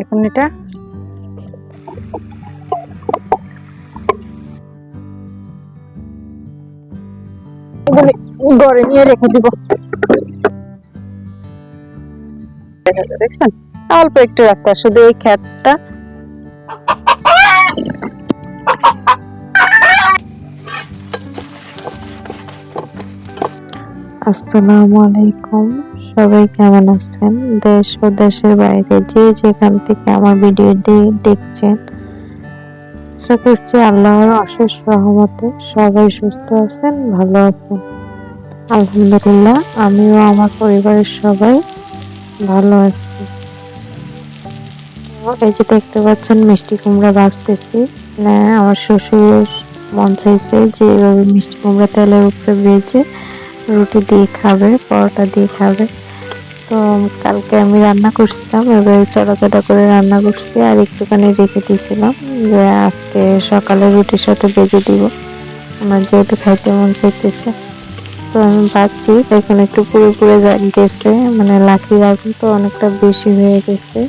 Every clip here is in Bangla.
দেখুন এটা। ঘরে নিয়ে রেখে দিব। দেখছেন? অল্প একটু রাস্তা, শুধু এই খ্যাতটা আসসালামু আলাইকুম। সবাই কেমন আছেন? দেশ ও দেশের বাইরে যে যেখান থেকে আমার ভিডিও দেখছেন, আশা করছি আল্লাহর অশেষ রহমতে সবাই সুস্থ আছেন, ভালো আছেন। আলহামদুলিল্লাহ, আমিও আমার পরিবারের সবাই ভালো আছি। এই যে দেখতে পাচ্ছেন, মিষ্টি কুমড়া বাঁচতেছি। মানে আমার শ্বশুর মন চাইছে যে এভাবে মিষ্টি কুমড়া তেলের উপরে ভেজে রুটি দিয়ে খাবে, পরোটা দিয়ে খাবে। তো কালকে আমি রান্না করছিলাম, এবার চড়া করে রান্না করছি আর একটুখানি রেখে দিয়েছিলাম যে আজকে সকালে রুটির সাথে বেজে দিব। আমার যেহেতু খাইতে মন চাইতেছে। তো আমি ভাবছি এখানে একটু পুরো পুরো গেছে মানে লাঠি আগুন তো অনেকটা বেশি হয়ে গেছে।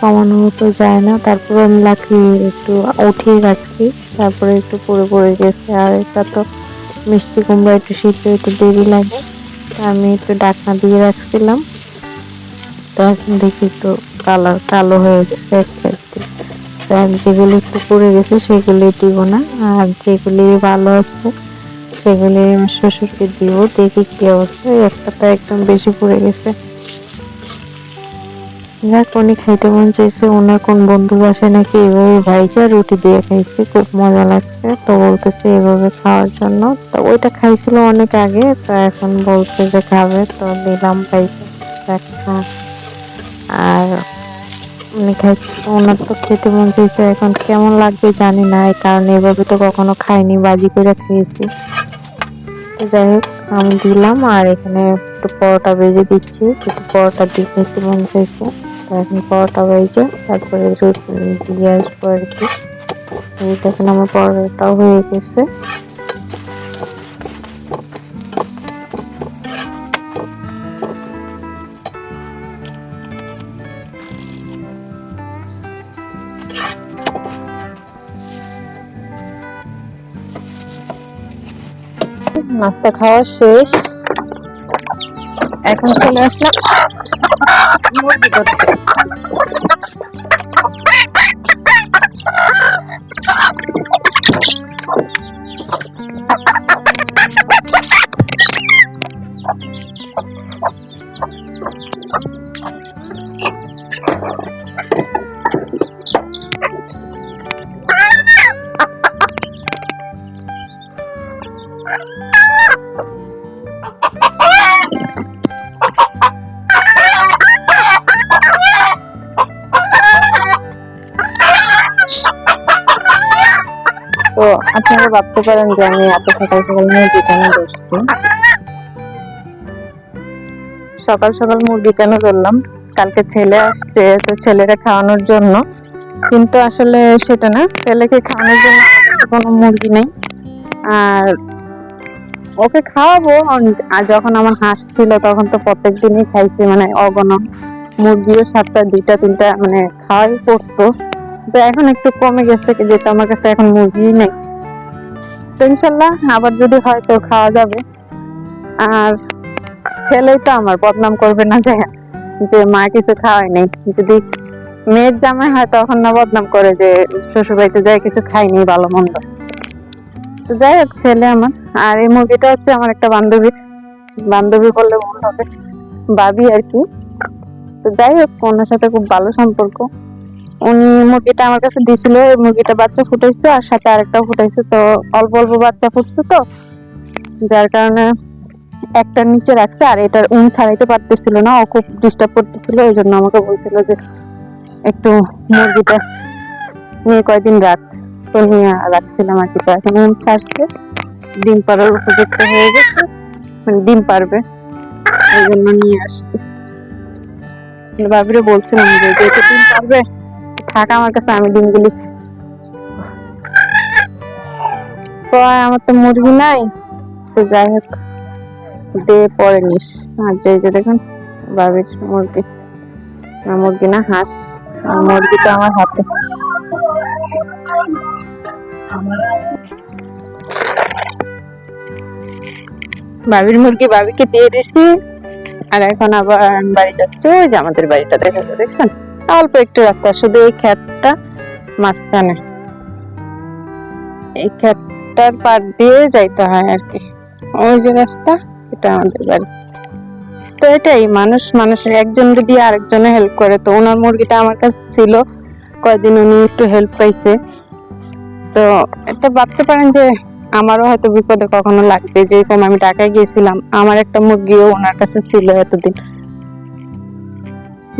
কমানো তো যায় না, তারপরে আমি লাঠি একটু উঠিয়ে রাখছি, তারপরে একটু পুরো পড়ে গেছে। আর এটা তো মিষ্টি কুমড়া, একটু সিদ্ধ, একটু দেরি লাগে। তা আমি একটু ডাকনা দিয়ে রাখছিলাম। তো এখন দেখি একটু কালার কালো হয়ে গেছে এক সাইড। যেগুলি একটু পড়ে গেছে, সেগুলি দিব না। আর যেগুলি ভালো আছে, সেগুলি আমার শ্বশুরকে দিব। দেখি কী অবস্থা। একটা তো একদম বেশি পড়ে গেছে। যাক উনি খাইতে মন চাইছে। ওনার কোন বন্ধু বাসে নাকি এভাবে ভাইজা রুটি দিয়ে খাইছে, খুব মজা লাগছে। তো বলতেছে এভাবে খাওয়ার জন্য। তো ওইটা খাইছিল অনেক আগে, তো এখন বলছে যে খাবে। তো দিলাম ভাইকে। যাক আর উনি খাইছে। ওনার তো খেতে মন চাইছে। এখন কেমন লাগবে জানি না। কারণে এভাবে তো কখনো খাইনি, বাজি করে খেয়েছি। যাই হোক, আমি দিলাম। আর এখানে একটু পরোটা ভেজে দিচ্ছি। একটু পরোটা দিয়ে খেতে মন চাইছে। এখন পরোটা ভেজে তারপরে দিয়ে আসব আর কি এই দেখেন আমার পরোটাও হয়ে গেছে। নাস্তা খাওয়া শেষ। এখন চলে আসলাম মুরগি। তো আপনারা ভাবতে পারেন যে আমি এত সকাল সকাল মুরগি কেন ধরছি সকাল সকাল মুরগি কেন ধরলাম? কালকে ছেলে আসছে, তো ছেলেরা খাওয়ানোর জন্য। কিন্তু আসলে সেটা না, ছেলেকে খাওয়ানোর জন্য কোনো মুরগি নেই। আর ওকে খাওয়াবো আর যখন আমার হাঁস ছিল তখন তো প্রত্যেক দিনই খাইছি মানে অগণন। মুরগিও সাতটা, দুইটা, তিনটা মানে খাওয়াই পড়তো তো এখন একটু কমে গেছে, যেহেতু আমার কাছে এখন মুরগি নেই। তো ইনশাল্লাহ আবার যদি হয় তো খাওয়া যাবে। আর ছেলেই তো আমার, বদনাম করবে না যে যে মা কিছু খাওয়াই নেই। যদি মেয়ের জামাই হয় তখন না বদনাম করে যে শ্বশুর বাড়িতে যাই, কিছু খাইনি ভালো মন্দ। তো যাই হোক, ছেলে আমার। আর এই মুরগিটা হচ্ছে আমার একটা বান্ধবীর। বান্ধবী বললে ভুল হবে। ভাবি আর কি। তো যাই হোক, ওনার সাথে খুব ভালো সম্পর্ক। উনি মুরগিটা আমার কাছে দিছিল, এই মুরগিটা বাচ্চা ফুটাইছে আর সাথে আরেকটা ফুটাইছে। তো অল্প অল্প বাচ্চা ফুটছে তো। যার কারণে একটা নিচে রাখছে আর এটার উম ছাড়াইতে পারতেছিল না, ও খুব ডিস্টার্ব করতেছিল, এই জন্য আমাকে বলছিল যে একটু মুরগিটা নিয়ে কয়দিন রাখ, তো নিয়ে রাখছিলাম আর কি। তো এখন উম ছাড়ছে, ডিম উপযুক্ত হয়ে গেছে মানে ডিম পারবে জন্য নিয়ে আসছি। ভাবিরে বলছিলাম যে যেহেতু ডিম পারবে থাক আমার কাছে, আমি ডিমগুলি আমার তো মুরগি নাই, তো যাই হোক। দে পরে নিস আর যে দেখুন, বাবির মুরগি। না মুরগি না, হাঁস। মুরগিটা আমার হাতে। বাবির মুরগি বাবিকে দিয়ে দিছি। আর এখন আবার বাড়ি যাচ্ছে। ওই যে আমাদের বাড়িটা দেখা যায় দেখছেন? অল্প একটু রাস্তা, শুধু এই ক্ষেতটা মাঝখানে। এই ক্ষেতটার পার দিয়ে যাইতে হয় আর কি। ওই যে রাস্তা এটা আমাদের বাড়ি। তো এটাই, মানুষ মানুষের একজন যদি আরেকজনে হেল্প করে, তো ওনার মুরগিটা আমার কাছে ছিল, কয়দিন উনি একটু হেল্প পাইছে। তো এটা ভাবতে পারেন যে আমারও হয়তো বিপদে কখনো লাগবে, যেরকম আমি ঢাকায় গিয়েছিলাম, আমার একটা মুরগিও ওনার কাছে ছিল এতদিন।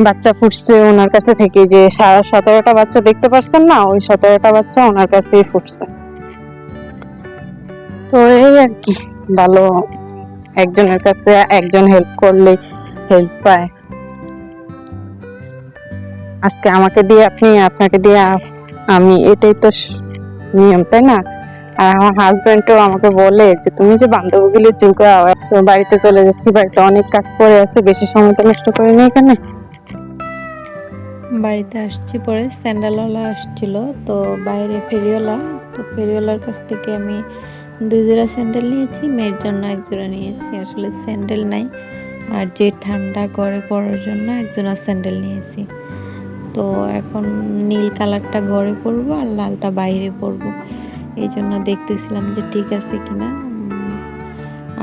বাচ্চা ফুটছে ওনার কাছে থেকে যে সারা সতেরোটা বাচ্চা দেখতে পাচ্ছেন না, ওই সতেরোটা বাচ্চা ওনার কাছেই ফুটছে। তো এই আর কি, ভালো। একজনের কাছে একজন হেল্প করলে হেল্প পায়। আজকে আমাকে দিয়ে আপনি, আপনাকে দিয়ে আমি এটাই তো নিয়ম, তাই না? আর আমার হাজবেন্ডও আমাকে বলে যে, তুমি যে বান্ধবীগুলো চুকাও তো বাড়িতে চলে যাচ্ছি, বাড়িতে অনেক কাজ করে আছে, বেশি সময় তো নষ্ট করি নি এখানে? বাড়িতে আসছি পরে, স্যান্ডেলওয়ালা আসছিল, তো বাইরে ফেরিওয়ালা, তো ফেরিওয়ালার কাছ থেকে আমি দুই জোড়া স্যান্ডেল নিয়েছি, মেয়ের জন্য এক জোড়া নিয়েছি, আসলে স্যান্ডেল নাই। আর যে ঠান্ডা গড়ে পড়ার জন্য এক জোড়া স্যান্ডেল নিয়েছি। তো এখন নীল কালারটা গড়ে পরবো আর লালটা বাইরে পরবো এই জন্য দেখতেছিলাম যে ঠিক আছে কিনা।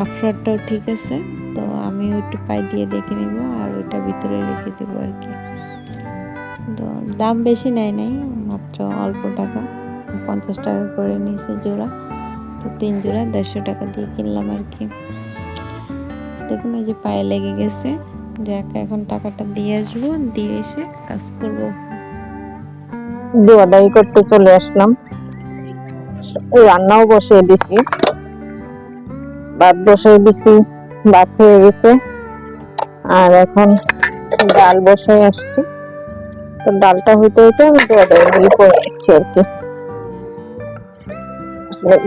আফরারটাও ঠিক আছে, তো আমি ওইটা পাই দিয়ে দেখে নিব আর ওইটা ভিতরে রেখে দেবো আর কি। তো দাম বেশি নেয় নাই, মাত্র অল্প টাকা, পঞ্চাশ টাকা করে নিয়েছে জোড়া। তো তিন জোড়া দেড়শো টাকা দিয়ে কিনলাম আর কি। দেখুন, এই যে পায়ে লেগে গেছে। যে একা এখন টাকাটা দিয়ে আসব, দিয়ে এসে কাজ করব। দোয়াদাই করতে চলে আসলাম। রান্নাও বসিয়ে দিছি। ভাত বসিয়ে দিছি, ভাত হয়ে গেছে। আর এখন ডাল বসাই আসছি। তো ডালটা হইতে হইতে আমি দোয়াদাই গুলি করে দিচ্ছি আর কি।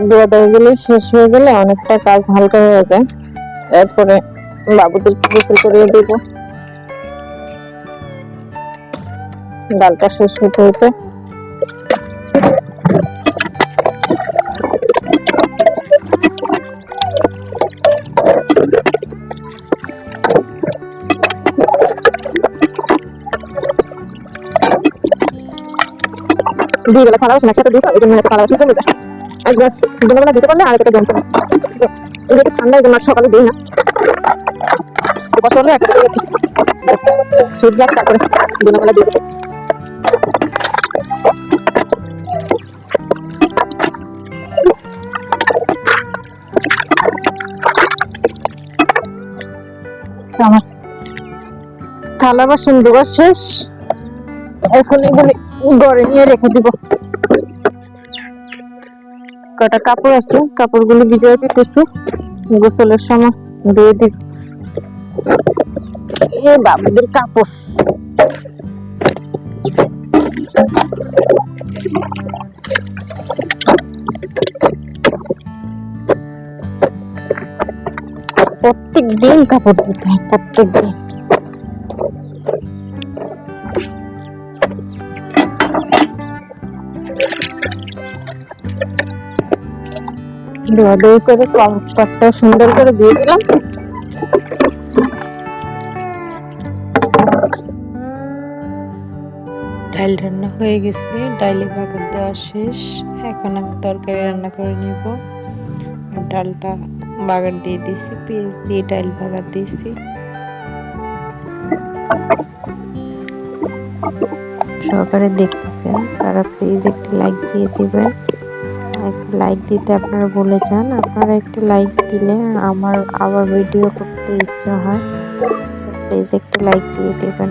দোয়াদাই গুলি শেষ হয়ে গেলে অনেকটা কাজ হালকা হয়ে যায়। এরপরে বাবুদেরকে গোসল করিয়ে দিব। ডালটা শেষ হতে হতে। দুই বেলা খাওয়া একসাথে দিতে ওই জন্য খাওয়া কমে যায় দুবেলা দিতে পারলে আর যেহেতু ঠান্ডা এই সকালে দিই না। থালা বাসন ধোয়া শেষ। এখন এগুলি ঘরে নিয়ে রেখে দিব। কটা কাপড় আছে? কাপড়গুলো ভিজিয়ে দিতেছি। গোসলের সময় ধুয়ে দিব এ বাবুদের কাপড়। প্রত্যেক দিন কাপড় দিতে হয় প্রত্যেক দিন ধোয়াধুয়ি করে সুন্দর করে দিয়ে দিলাম। ডাল রান্না হয়ে গেছে ডাইলে বাগার দেওয়া শেষ। এখন আমি তরকারি রান্না করে নিব। ডালটা বাগার দিয়ে দিয়েছি পেঁয়াজ দিয়ে ডাল বাগার দিয়েছি। সহকারে দেখতেছেন তারা প্লিজ একটি লাইক দিয়ে দিবেন। একটা লাইক দিতে আপনারা বলে যান। আপনারা একটি লাইক দিলে আমার আবার ভিডিও করতে ইচ্ছা হয়। প্লিজ একটি লাইক দিয়ে দেবেন।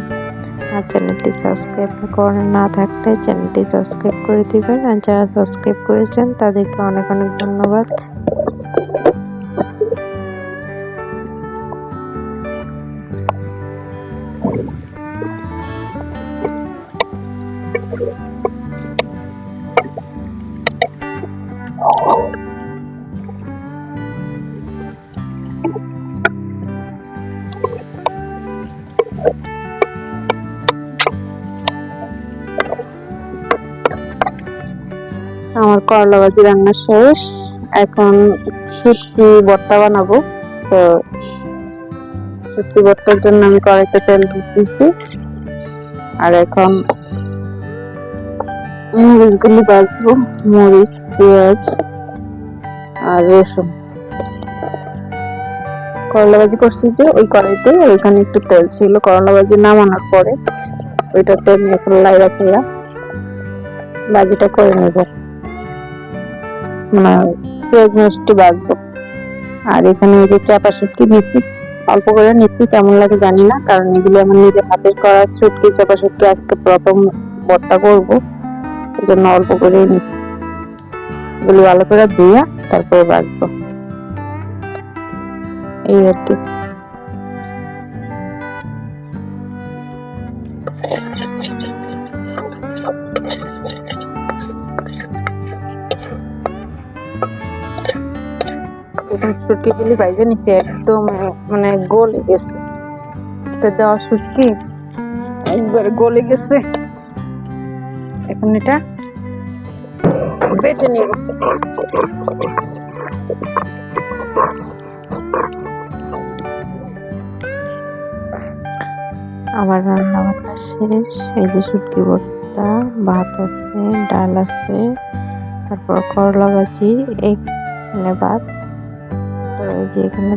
আর চ্যানেলটি সাবস্ক্রাইব করা না থাকলে চ্যানেলটি সাবস্ক্রাইব করে দেবেন। আর যারা সাবস্ক্রাইব করেছেন তাদেরকে অনেক অনেক ধন্যবাদ। আমার করলা ভাজি রান্না শেষ। এখন শুটকি ভর্তা বানাবো। তো শুটকি ভর্তার জন্য আমি কড়াইতে তেল দিচ্ছি। আর এখন মরিচগুলি ভাজবো। মরিচ, পেঁয়াজ আর রসুন। করলা ভাজি করছি যে ওই কড়াইতে, ওইখানে একটু তেল ছিল। করলা ভাজি নামানোর পরে ওইটা তেল এখন লাইরা ফেলা ভাজিটা করে নেব। মানে মিষ্টি বাজবো আর এখানে এই যে চাপা শুটকি নিচ্ছি অল্প করে নিচ্ছি কেমন লাগে জানি না, কারণ এগুলো আমার নিজের হাতের করা শুটকি, চাপা শুটকি আজকে প্রথম ভর্তা করব, এই জন্য অল্প করে নিচ্ছি এগুলো ভালো করে ধুয়ে তারপরে বাজবো এই আর কি। শুটকি গুলি বাইজে নিছে একদম মানে গলে গেছে। তো দেওয়া শুটকি একবার গলে গেছে। এখন এটা বেটে নিব। আমার রান্না বান্না শেষ। এই যে শুটকি ভর্তা, ভাত আছে, ডাল আছে, তারপর করলা ভাজি এই ভাত। তো এই যে এখানে